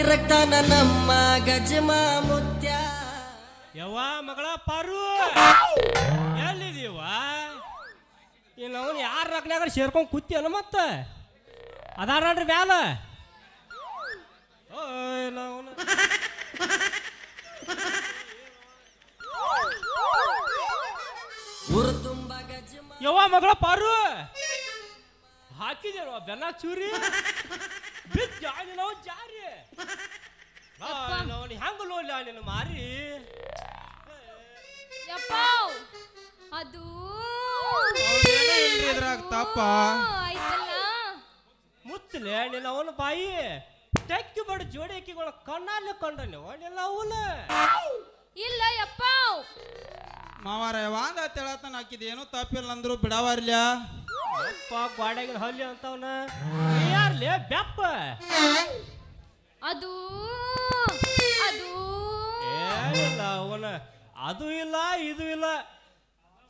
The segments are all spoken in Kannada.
ಇರಕ್ತಾನ ನಮ್ಮ ಗಜಮ ಮುತ್ಯ. ಯವ್ವ ಮಗಳ ಪಾರು ಎಲ್ಲಿದೀವ ಇನ್ನು ಅವನು ಯಾರ ರಕ್ನಾಗ ಸೇರ್ಕೊಂಡು ಕೂತಿಯಲ್ಲ ಮತ್ತ? ಅದಾರ ನೋಡ್ರಿ ಅವನು ಊರು ತುಂಬ ಗಜಮ. ಯವ್ವ ಮಗಳ ಪಾರು ಹಾಕಿದೇವ ಬೆನ್ನ ಚೂರಿ? ಬಿದ್ದ ಜಾನಿ ನಾವು ಜಾರಿ. ಅವನು ಹೆಂಗ ಲೋಲ್ಲ ನಿನ್ನ ಮಾರಿ. ಯಪ್ಪ. ಅದು. ಇದ್ರಾಗ ತಪ್ಪ. ಆಯ್ತಲ್ಲ. ಮುಚ್ಚಲೆ ನಿನ್ನ ಅವನ ಬಾಯಿ. ಟೆಕ್ಕಿ ಬಡ ಜೋಡಿ ಅಕ್ಕಿಗಳ ಕಣ್ಣಲ್ಲಿ ಕಂಡನೆ ನಿನ್ನ ಅವನ. ಇಲ್ಲ ಯಪ್ಪ. ಮಾವಾರ ವಾಂದ ತೆಳತನ ಹಾಕಿದ ಏನೂ ತಪ್ಪಿಲ್ಲ ಅಂದ್ರು ಬಿಡವಾರ್ಲ ಅಪ್ಪ ಗಾಡ್ಯಾಗಿನ ಹಲ್ಲಿ ಅಂತವನ. ಯಾರ್ಲೆ ಬೆಪ್ಪ? ಅದು ಅದು. ಏನಿಲ್ಲ ಅವನ ಅದು ಇಲ್ಲ ಇದು ಇಲ್ಲ.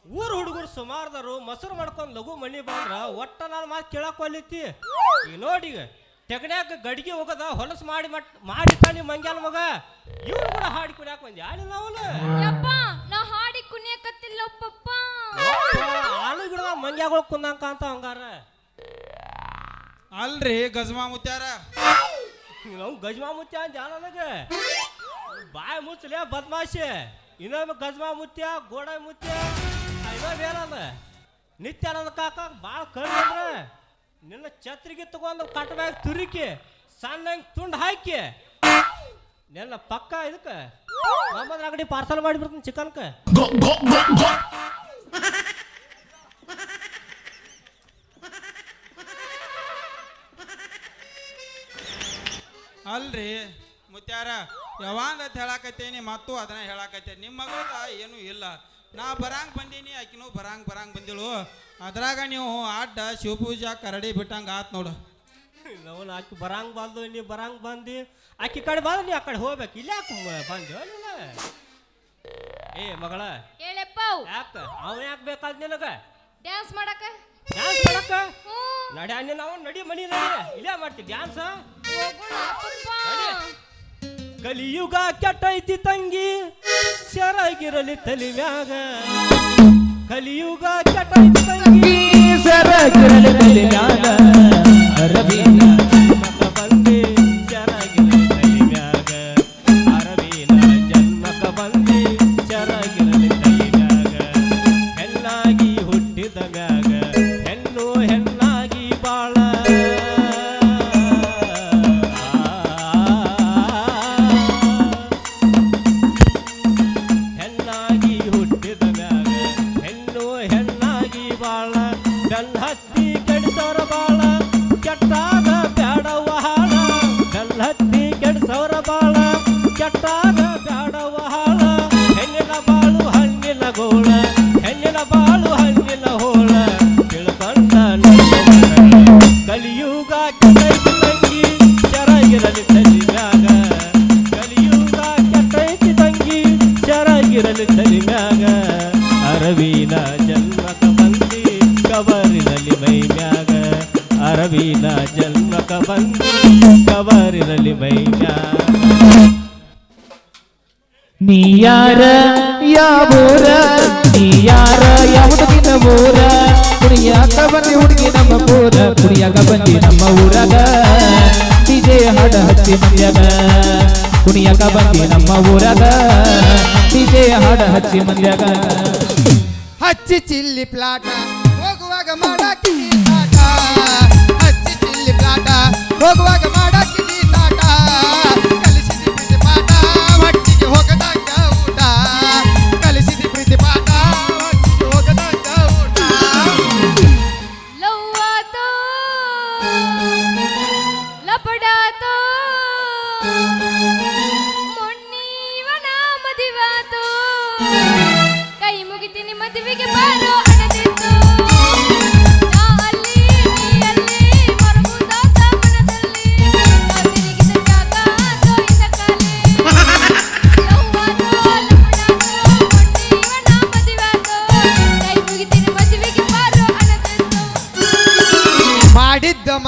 ಊರು ಹುಡುಗರು ಸುಮಾರ್ದರು ಮೊಸರು ಮಾಡ್ಕೊಂಡು ಲಘು ಮನಿ ಬಂದ್ರ ಒಟ್ಟ ನಾನು ಮಾತು ಕೇಳಕ್ ಒಲಿತಿ ಈಗ ನೋಡಿ ಈಗ ತೆಗಡ್ಯಾಕ ಗಡಿಗೆ ಹೋಗದ ಹೊಲಸು ಮಾಡಿ ಮಟ್ ಮಾಡಿ ತಾನಿ ಮಂಗ್ಯಾಲ ಮಗ. ಇವ್ರು ಕೂಡ ಹಾಡಿ ಕುಣಿಯಾಕ ಬಂದಿ ಯಾರಿಲ್ಲ ಅವನು? ಯಪ್ಪ ನಾ ಹಾಡಿ ಕುಣಿಯಕತ್ತಿಲ್ಲ ಪಪ್ಪ. ಆಳು ಗಿಡದ ಮಂಗ್ಯಾಗಳು ಕುಂದಂಕ ಅಂತ ಹಂಗಾರ ಅಲ್ರಿ ಗಜಮಾ ಮುತ್ಯಾರ ನಾವು ಗಜ್ಮಾ ಮುತ್ಯ ಅಂತ ನನಗೆ? ಬಾಯಿ ಮುಚ್ಚಲೇ ಬದಮಾಶಿ. ಇನ್ನೊಮ್ಮೆ ಗಜ್ಮಾ ಮುತ್ಯ ಗೋಡ ಮುತ್ಯ ಇನ್ನೊಬ್ಬ ಏನದ ನಿತ್ಯಾನಂದ ಕಾಕ ಭಾಳ ಕಳ್ಳ ನಿನ್ನ ಛತ್ರಿಗೆ ತಗೊಂಡು ಕಟ್ಟಬ್ಯಾಗ ತುರಿಕಿ ಸಣ್ಣ ತುಂಡು ಹಾಕಿ. ನಿನ್ನ ಪಕ್ಕ ಇದಕ್ಕೆ ಮೊಹಮ್ಮದ್ ಅಂಗಡಿ ಪಾರ್ಸಲ್ ಮಾಡಿಬಿಡ್ತೀನಿ ಚಿಕನ್ಕ ಅಲ್ರಿ ಮುತ್ಯಾರ ಯಾವಾಗ ಹೇಳಾಕತ್ತೇನಿ ಮತ್ತು ಅದನ್ನ ಹೇಳಾಕತ್ತೇನಿ. ನಿಮ್ಮ ಮಗಳ ಏನೂ ಇಲ್ಲ. ನಾ ಬರಂಗ್ ಬಂದೀನಿ ಆಕಿನೂ ಬರಂಗ್ ಬರಂಗ್ ಬಂದಿಳು. ಅದ್ರಾಗ ನೀವು ಅಡ್ಡ ಶಿವಪೂಜಾ ಕರಡಿ ಬಿಟ್ಟಂಗ ಆತ್ ನೋಡು. ಅವನು ಆಕಿ ಬರಂಗ್ ಬಂದು ನೀ ಬರಂಗ್ ಬಂದಿ. ಆಕಿ ಕಡೆ ಬಂದು ನೀ ಆ ಕಡೆ ಹೋಗ್ಬೇಕು. ಇಲ್ಲ ಬಂದ? ಬಂದೆ ಏ ಮಗಳ. ಹೇಳಪ್ಪ ಯಾಕ? ಅವನು ಯಾಕೆ ಬೇಕಾದ ನಿನಗ? ಡ್ಯಾನ್ಸ್ ಮಾಡಕ ಡ್ಯಾನ್ಸ್ ಮಾಡಕ್ಕ? ಹ್ಞೂ ನಡಿ ನಾವು ನಡಿ ಮನಿ ಇಲ್ಲ ಮಾಡ್ತೀವಿ ಡ್ಯಾನ್ಸ್. ಕಲಿಯುಗ ಕೆಟ್ಟೈತಿ ತಂಗಿ ಸೆರಗಿರಲಿ ತಲಿವ್ಯಾಗ ಕಲಿಯುಗ ಕೆಟ್ಟೈತಿ ತಂಗಿ ಸರಾಗಿರಲಿ ತಲೆ ಹತ್ತಿ ಕೆಡಿಸೋರ ಬಾಳ ಕೆಟ್ಟಾಗ ಬ್ಯಾಡವ ಹಾಳ. ಹೆಣ್ಣಿನ ಬಾಳು ಹಣ್ಣಿನ ಗೋಳ, ಹೆಣ್ಣಿನ ಬಾಳು ಹಣ್ಣಿನ ಹೋಳ. ತಿಳ್ಕೊಂಡ ಕಲಿಯುಗ ಕೆಟ್ಟೈತಿ ತಂಗಿ ಚರಾಗಿರಲಿ ನೀ ಯಾರ ಯಾವೂರ? ನೀ ಯಾರ ಯಾವುದಿನ ಊರ? ಕುಡಿಯಾಕ ಬಂದಿ ಹುಡುಗಿ ನಮ್ಮ ಊರ? ಕುಡಿಯಾಕ ಬಂದಿ ನಮ್ಮ ಊರಾಗ? ಡಿಜೆ ಹಾಡ ಹಚ್ಚಿ ಮಂದ್ಯಾಗ? ಕುಣಿಯಾಕ ಬಂದಿ ನಮ್ಮ ಊರಾಗ? ಡಿಜೆ ಹಾಡ ಹಚ್ಚಿ ಮಂದ್ಯಾಗ? ಹಚ್ಚಿ ಚಿಲ್ಲಿ ಪ್ಲಾಟ, ಹೋಗುವಾಗ ಮಾಡಾಕಿ ಹಚ್ಚಿ ಚಿಲ್ಲಿ ಪ್ಲಾಟ, ಹೋಗುವಾಗ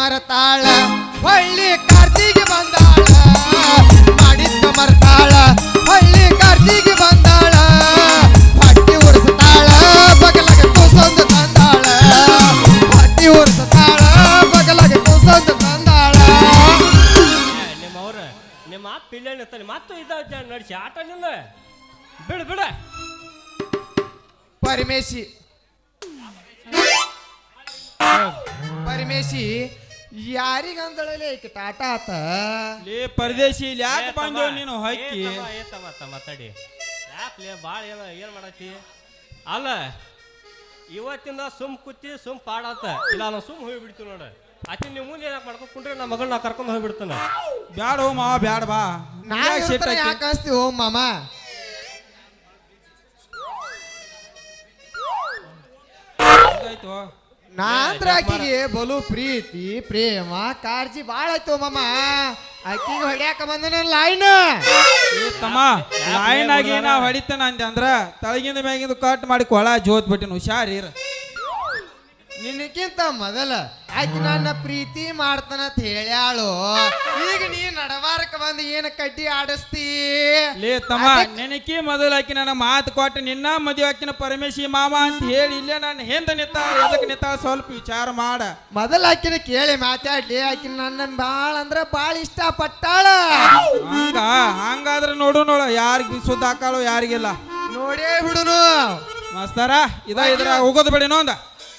ಮರತಾಳ ಹೊಳ್ಳಿ ಕಾರ್ತಿಗೆ ಬಂದಾಳ. ಮಾಡಿದ್ದ ಮರತಾಳ ಹೊಳ್ಳಿ ಕಾರ್ತಿಗೆ ಬಂದಾಳ. ಹಟ್ಟಿ ಉರ್ಸತಾಳ ಬಗಲಾಗ ಕೂಸೊಂದು ತಂದಾಳ. ಹಟ್ಟಿ ಉರ್ಸತಾಳ ಬಗಲಾಗ ಕೂಸೊಂದು ತಂದಾಳ. ನಿಮ್ಮ ಅವ್ರ ನಿಮ್ಮ ಅಪ್ಪ ಇಲ್ಲೇ ನಿಂತಾನೆ ಮತ್ತು ಇದ್ದ ನಡ್ಸಿ ಆಟ ನಿಲ್ಲ. ಬಿಡು ಬಿಡು. ಪರಮೇಶಿ. ಪರಮೇಶಿ ಯಾರಿಗಂದಳಲೆ ಈಕೆ ಟಾಟಾ ಆತ? ಲೇ ಪರದೇಶಿ ಇಲ್ಲಿ ಯಾಕೆ ಬಂದೇವ್ ನೀನು ಹಕ್ಕಿ? ಮಾತಾಡಿ? ಯಾಕ್ಲೆ ಭಾಳ ಏನು ಏನು ಮಾಡತ್ತಿ? ಅಲ್ಲ ಇವತ್ತಿಂದ ಸುಮ್ ಕುತ್ತಿ ಸುಮ್ ಪಾಡಾತ. ಇಲ್ಲ ನಾನು ಸುಮ್ ಹೋಗಿ ಬಿಡ್ತೀವಿ ನೋಡ. ಅತಿ ನೀವು ಮುಂದೆ ಏನಕ್ಕೆ ಮಾಡ್ಕೊಂಡು ಕುಂಡ್ರೆ ನಮ್ಮ ಮಗಳನ್ನ ಕರ್ಕೊಂಡು ಹೋಗ್ಬಿಡ್ತಾನೆ. ಬ್ಯಾಡ ಹೋ ಮಾವ ಬ್ಯಾಡ ಬಾ. ನಾ ಯಾಕ್ ಸಿಟ್ಟ್? ಯಾಕೆ ಅನ್ಸ್ತೀವಿ ಓ ಮಾಮ? ಹೌದಾಯ್ತು ನಾ ಅಂದ್ರ ಆಕಿಗೆ ಬಲು ಪ್ರೀತಿ ಪ್ರೇಮ ಕಾಳಜಿ ಬಾಳ ಆಯ್ತು ಮಮ್ಮ ಆಕಿಗೆ ಹೊಡ್ಯಾಕ ಬಂದನ ಲೈನ್ ಏ ತಮ್ಮ ಲೈನ್ ಆಗಿ ನಾ ಹೊಡಿತೇನೆ ಅಂದೆ ಅಂದ್ರ ತಳಗಿಂದ ಮ್ಯಾಗಿಂದ ಕಟ್ ಮಾಡಿ ಕೊಳ ಜೋತ್ ಬಿಟ್ಟಿನ ಹುಷಾರಿರ ನಿನಕ್ಕಿಂತ ಮೊದಲ ಆಕಿ ನನ್ನ ಪ್ರೀತಿ ಮಾಡ್ತಾನಂತ ಹೇಳ್ಯಾಳು. ಈಗ ನೀ ನಡವಾರಕ್ಕೆ ಬಂದು ಏನ ಕಡ್ಡಿ ಆಡಿಸ್ತಿ? ಲೇ ತಮ್ಮ ನೆನಕಿ ಮೊದಲು ಆಕಿ ನನ್ನ ಮಾತು ಕೊಟ್ಟು ನಿನ್ನ ಮದುವೆ ಆಕಿನ ಪರಮೇಶಿ ಮಾಮ ಅಂತ ಹೇಳಿ ಇಲ್ಲೇ ನಾನು ಹಿಂದೆ ನಿಂತಾಳ ಎದಕ್ಕೆ ನಿತ್ತ ಸ್ವಲ್ಪ ವಿಚಾರ ಮಾಡ. ಮೊದಲ ಹಾಕಿನ ಕೇಳಿ ಮಾತಾಡ್ಲಿ ಆಕಿನ ನನ್ನ ಬಾಳ ಅಂದ್ರ ಬಾಳ ಇಷ್ಟ ಪಟ್ಟಾಳ ಹಂಗ ಹಂಗಾದ್ರೆ ನೋಡು ನೋಡ ಯಾರಿಗೆ ಸುದ್ದ ಹಾಕಾಳು ಯಾರಿಗಿಲ್ಲ. ನೋಡೇ ಬಿಡುನು. ಮಾಸ್ತಾರ ಇದ ಇದ್ರ ಹೋಗೋದು ಬಿಡಿನೋ ನೋಂದ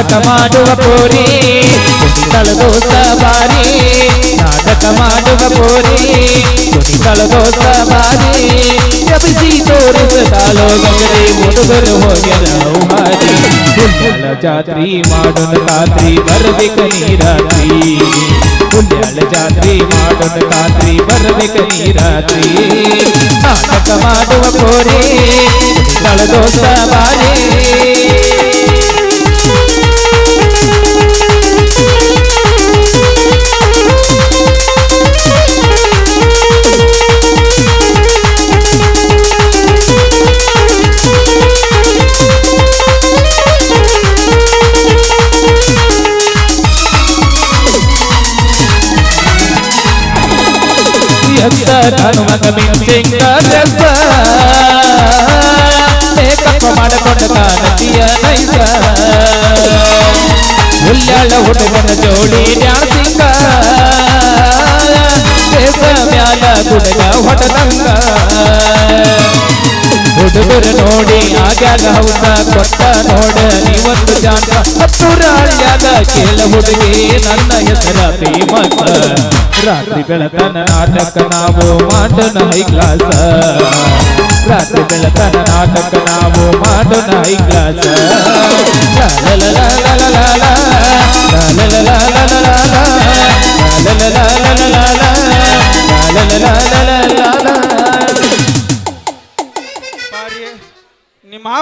ನಾಟಕ ಮಾಡುವ ಕೋರಿ ಕುಣಿತಳದೋಸ ಬಾರಿ. ನಾಟಕ ಮಾಡುವ ಕೋರಿ ಕುಣಿತಳದೋಸ ಬಾರಿ. ಜಪಿಸಿ ತೋರಿಸದಾಳೋ ಗಮರಿ ಹುಡುಗರು ಹೋಗ್ಯರ ಮಾರಿ ಪುಣ್ಯಳ ಜಾತ್ರಿ ಮಾಡೋಣ ಖಾತ್ರಿ, ಬರ್ಬೇಕ ನೀರಾತ್ರಿ. ಪುಣ್ಯಳ ಜಾತ್ರಿ ಮಾಡೋಣ ಖಾತ್ರಿ, ಬರ್ಬೇಕ ನೀರಾತ್ರಿ. ನಾಟಕ ಮಾಡುವ ಕೋರಿ ಕುಣಿತಳದೋಸ ಬಾರಿ. ಎತ್ತ ಕಾಣುವಾಗ ಮಿಂಚಿಂಗ ಡ್ರೆಸ್ಸ ಮೇಕಪ್ಪ ಮಾಡಿಕೊಂಡ ಕಾಣತಿಯ ನೈಸ ಹುಡುಗನ ಜೋಡಿ ಡ್ಯಾನ್ಸಿಂಗ ದೇಶ ಮ್ಯಾಲ ಗುಡಗ ಹೊಡೆದಂಗ. ಹುಡುಗರು ನೋಡಿ ಆಗ್ಯಾಗ ಹೌದ ಕೊಟ್ಟ ನೋಡ ನೀವೊಂದು ಜಾಗ ಹತ್ತೂರ ಹಳ್ಳ್ಯಾಗ ಕೇಳ ಹುಡುಗಿ ನನ್ನ ಹೆಸರ ಪ್ರೇಮಕ ರಾತ್ರಿ ಬೆಳತನ ನಾಟಕ ನಾವು ಮಾಡೋಣ ಹೈ ಕ್ಲಾಸ ರಾತ್ರಿ ಬೆಳತನ ನಾಟಕ ನಾವು ಮಾಡೋಣ ಹೈ ಕ್ಲಾಸ್ ಬಾರಿ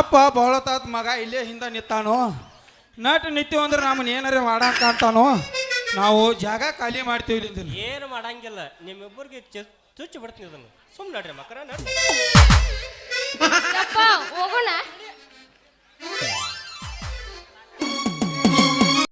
ಅಪ್ಪ ಬಹಳತಾದ ಮಗ ಇಲ್ಲೇ ಹಿಂದೆ ನಿತ್ತಾನೋ ನಟ್ ನಿಂತೀವಿ ಅಂದ್ರೆ ನಮ್ಮನ್ನ ಏನಾರ ಮಾಡಾಕ ಅಂತಾನೋ? ನಾವು ಜಾಗ ಖಾಲಿ ಮಾಡ್ತೀವಿ ಇಲ್ಲಿಂದ ಏನು ಮಾಡಂಗಿಲ್ಲ ನಿಮ್ಮಿಬ್ಬರಿಗೆ ಚುಚ್ಚು ಬಿಡ್ತೀನಿ ಅದನ್ನು ಸುಮ್ಮನೆ ನೋಡ್ರಿ ಮಕ್ಕಳ ಹೋಗೋಣ.